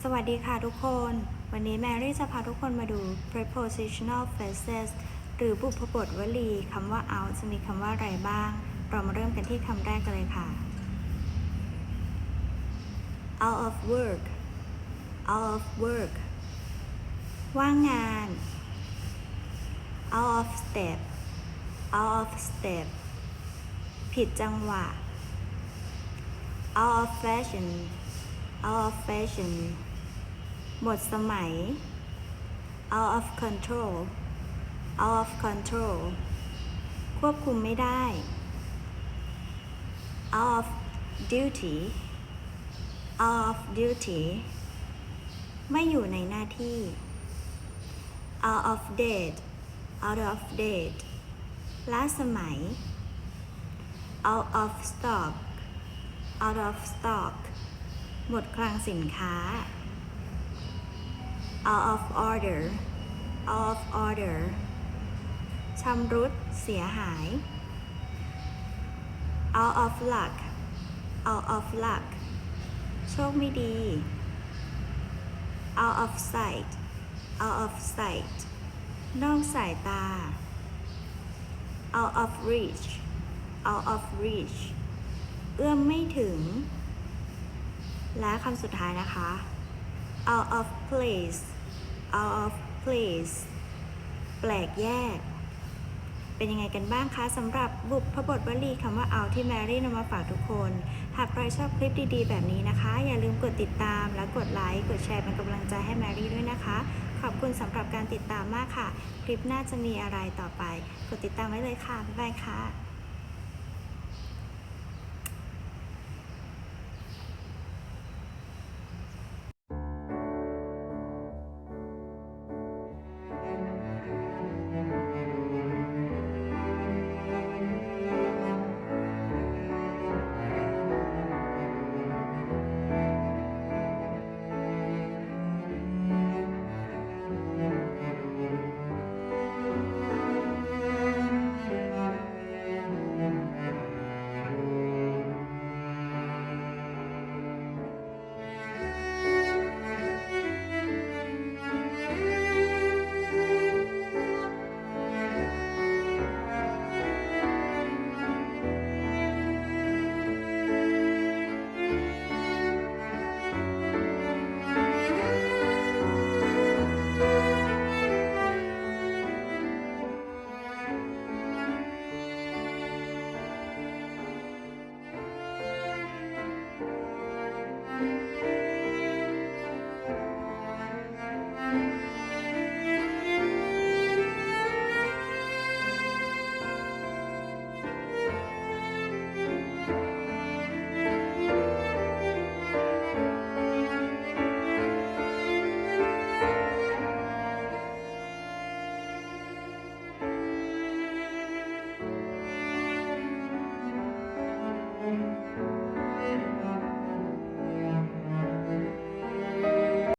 สวัสดีค่ะทุกคน วันนี้แมรี่จะพาทุกคนมาดู prepositional phrases หรือบุพบทวลีคำว่า out จะมีคำว่าอะไรบ้าง เรามาเริ่มกันที่คำแรกกันเลยค่ะ out of work out of work ว่างงาน out of step out of step ผิดจังหวะ out of fashion out of fashion หมดสมัย out of control out of control ควบคุมไม่ได้ out of duty out of duty ไม่อยู่ในหน้าที่ out of date out of date ล้าสมัย out of stock out of stock หมดคลังสินค้า out of order out of order ชำรุดเสียหาย out of luck out of luck โชคไม่ดี out of sight out of sight นอกสายตา out of reach out of reach เอื้อมไม่ถึง และคำสุดท้ายนะคะ out of place out of place แปลกแยก เป็นยังไงกันบ้างคะสำหรับบุพบทวลีคำว่า out ที่แมรี่นำมาฝากทุกคน หากใครชอบคลิปดีๆ แบบนี้นะคะ อย่าลืมกดติดตามและกดไลค์ กดแชร์เป็นกำลังใจให้แมรี่ด้วยนะคะ ขอบคุณสำหรับการติดตามมากค่ะ คลิปหน้าจะมีอะไรต่อไป กดติดตามไว้เลยค่ะ บ๊ายบายค่ะ